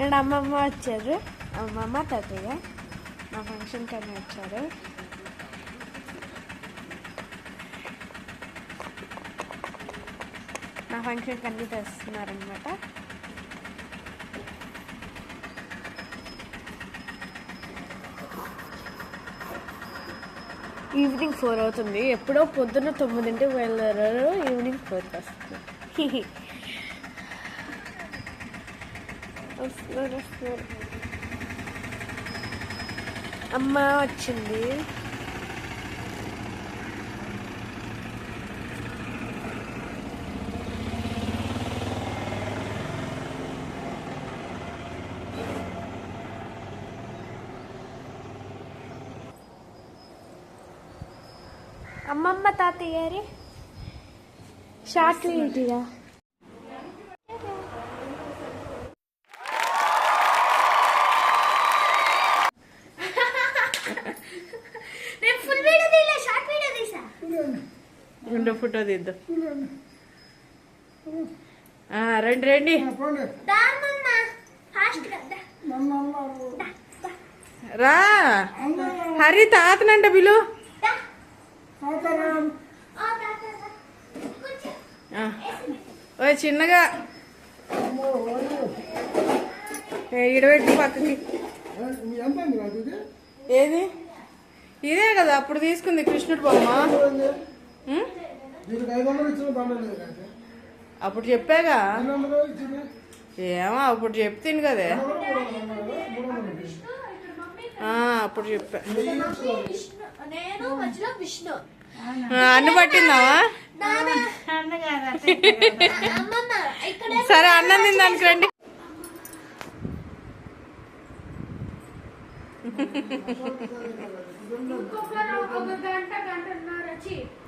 ఇక్కడ అమ్మమ్మ వచ్చారు. అమ్మమ్మ తాతయ్య మా ఫంక్షన్కి అని వచ్చారు. నా ఫంక్షన్కి అన్ని తెస్తున్నారనమాట ఈవినింగ్ ఫోర్ అవుతుంది. ఎప్పుడో పొద్దున్న తొమ్మిదింటికి వెళ్ళారు ఈవినింగ్ ఫోర్కి వస్తున్నారు వస్తున్నారు వస్తున్నారు. అమ్మ వచ్చింది. అమ్మమ్మ తాతయ్య గారి షార్ట్ వీడియో నేను ఫుల్ వీడియో తీయలే షార్ట్ వీడియో తీసా రెండో ఫోటో తీద్దాం. ఆ, రండి రండి. రా. హరి తాతనంట బిలు. ఓ చిన్నగా. ఏ, ఈడబెట్టి పక్కకి. ఏది? ఇదే కదా అప్పుడు తీసుకుంది కృష్ణుడు బొమ్మ? అప్పుడు చెప్పాగా? ఏమో అప్పుడు చెప్తాను కదే. ఆ, అప్పుడు చెప్పా. అన్ను పట్టిందావా? అమ్మమ్మ ఇక్కడ సరే అన్నం తిందానికి రండి.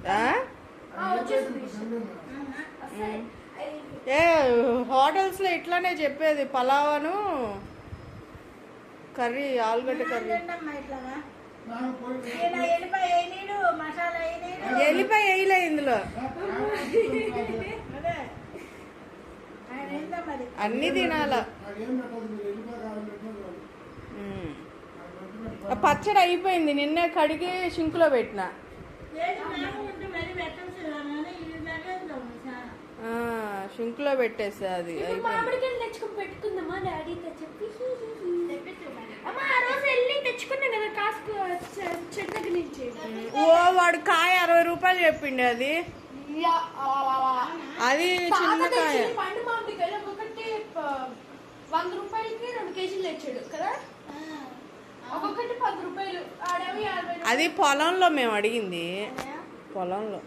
గంట ఏ హోటల్స్లో ఇట్లానే చెప్పేది పలావను కర్రీ ఆలుగడ్డ కర్రీ. ఎల్లిపాయ వేయలే ఇందులో. అన్ని తినాల. పచ్చడి అయిపోయింది నిన్నే కడిగి షింకులో పెట్టిన. ఆ, షింకులో పెట్టేసా అది అయిపోయింది. మామిడికాయలు తెచ్చుకొని పెట్టుకుందామా డాడీతో చెప్పి. అమ్మ ఆ రోజు వెళ్ళి తెచ్చుకున్నాం కదా కాసుకు చెట్టు దగ్గర నుంచి ఓ వాడు కాయ అరవై రూపాయలు చెప్పిండు అది. అది చిన్న కాయ. తెచ్చిన పండు మామిడికాయలు ఒక్కొక్కటి ప- వంద రూపాయలకి రెండు కేజీలు తెచ్చాడు కదా? ఒక్కొక్కటి పది రూపాయలు అది పొలంలో మేము అడిగింది. పొలంలో.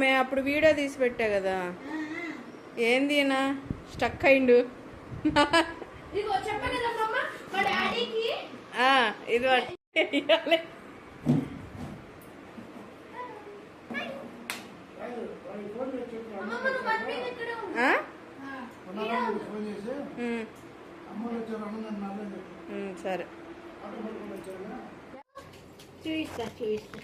మేము అప్పుడు వీడియో తీసి పెట్టా కదా. ఏంది నా స్టక్ అయిండు. ఇది సరే. చూయిస్తా చూయిస్తా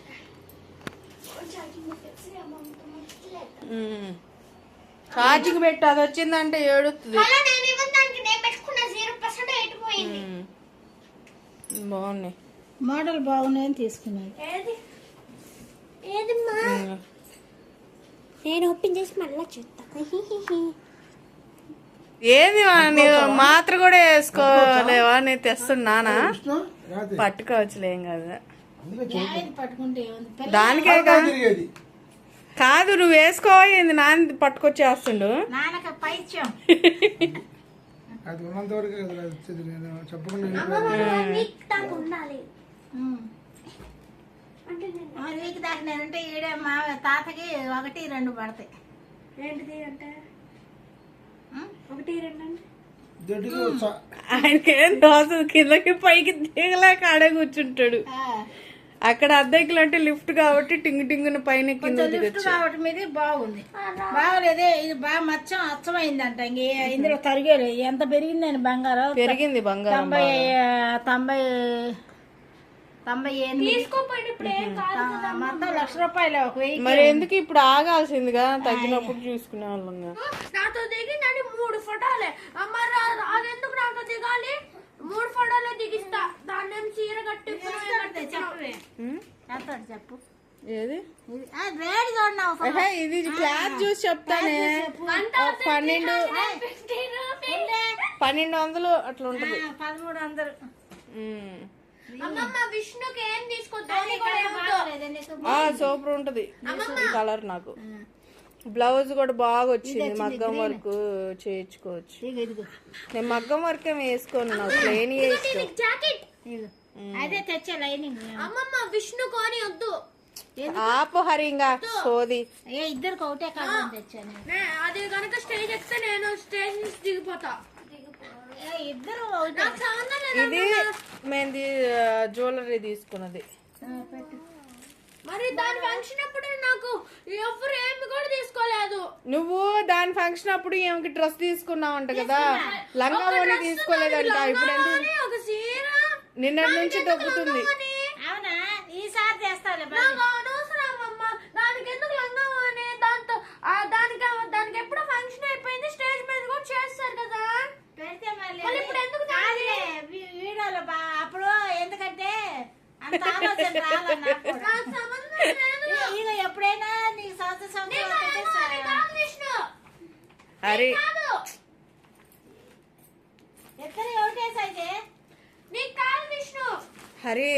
ఛార్జింగ్ పెట్టి అది వచ్చిందంటే ఏడుతుంది. బాగున్నాయి. మోడల్ బాగున్నాయని తీసుకున్నాను. నేను ఓపెన్ చేసి మళ్ళీ చూస్తా. ఏంది నీవు మాత్ర కూడా వేసుకోలేవా? నేను తెస్తున్నానా? పట్టుకోవచ్చులే కాదు. దానికే కదా. నువ్వు వేసుకోయింది నాన్న పట్టుకొచ్చేస్తుండు. అది ఉన్నంత వరకు వచ్చేది నేను చెప్పకుండా వీక్ ఈడే మా తాతకి ఒకటి రెండు పడతాయి. ఏంటిది అంటే? ఉం? ఒకటి రెండు అంటే? దొడ్డికి వచ్చా ఆయనకేం దోశ కిందకి పైకి దిగలేక ఆడే కూర్చుంటాడు. ఆ, అక్కడ అద్దెకులు అంటే లిఫ్ట్ కాబట్టి టింగు టింగున పైన కింద లిఫ్ట్ మీద బాగుంది. బాగలేదే ఇది బాగా మచ్చం అచ్చమైందంట. ఇందులో తరిగేది ఎంత పెరిగిందని బంగారం? పెరిగింది బంగారం తొంభై తొంభై మొత్తం లక్ష రూపాయలు ఒక వెయ్యి మరి ఎందుకు ఇప్పుడు ఆగాల్సిందిగా? తగ్గినప్పుడు చూసుకునే వాళ్ళంగా. నాతో దిగిందని మూడు ఫోటోలే. ఆ, మరి ఆ- అదెందుకు నాతో దిగాలి మూడు ఫోటోలే దిగిస్తా దాన్ని ఏం చీర కట్టి చెప్పవే ఉమ్, ఎంత చెప్పు. ఏది? ఇది క్లాత్ చూసి చెప్తానే. పన్నెండు పన్నెండు వందలు అట్లా ఉంటది. పదమూడు వందలు. సూపర్ ఉంటది. కలర్ నాకు. బ్లౌజ్ కూడా బాగా వచ్చింది. మగ్గం వర్క్ చేయించుకోవచ్చు. నేను మగ్గం వర్క్ ఏమి వేసుకోను నాకు ప్లేన్ వేసుకో. అదే తెచ్చే లైనింగ్ అమ్మమ్మ విష్ణు కొని వద్దు. ఆపు హరింగా సోది. ఏ ఇద్దరికి ఒకటే కాలం తెచ్చాను నే- అది కనుక స్టేజ్ ఎక్కితే నేను స్టేజ్ నుంచి దిగిపోతా. ఏ ఇద్దరు ఇది మేము జ్యువెలరీ తీసుకున్నది. మరి దాని ఫంక్షన్ అప్పుడు నాకు ఎవరు ఏమి కూడా తీసుకోలేదు. నువ్వు దాని ఫంక్షన్ అప్పుడు ఏమికి డ్రెస్ తీసుకున్నావు అంట కదా? లంగా ఓని తీసుకోలేదంట. ఇప్పుడు ఎందుకు కానీ ఒక చీర నిన్నటి నుంచి దొబ్బుతుంది అని? అవునా? ఈసారి అమ్మ దానికి ఎందుకు లంగా అని? దాంతో ఆ దానికి దానికి ఎప్పుడో ఫంక్షన్ అయిపోయింది స్టేజ్ మీద కూడా చేస్తారు కదా. పెడితే మళ్ళీ మళ్ళీ ఇప్పుడు ఎందుకు కాదులే, వీ- వీడియోలో బా అప్పుడు ఎందుకంటే అంత ఆలోచన ఎప్పుడైనా నీకు సంవత్సరం సంవత్సరం ఒకటే నీకు సారి. కాదు విష్ణు హరి కాదు ఇద్దరు ఒకటే సైజే నీకు కాదు విష్ణు హరి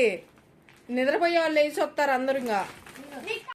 నిద్రపోయే వాళ్ళు వేసి వస్తారు అందరు ఇంకా.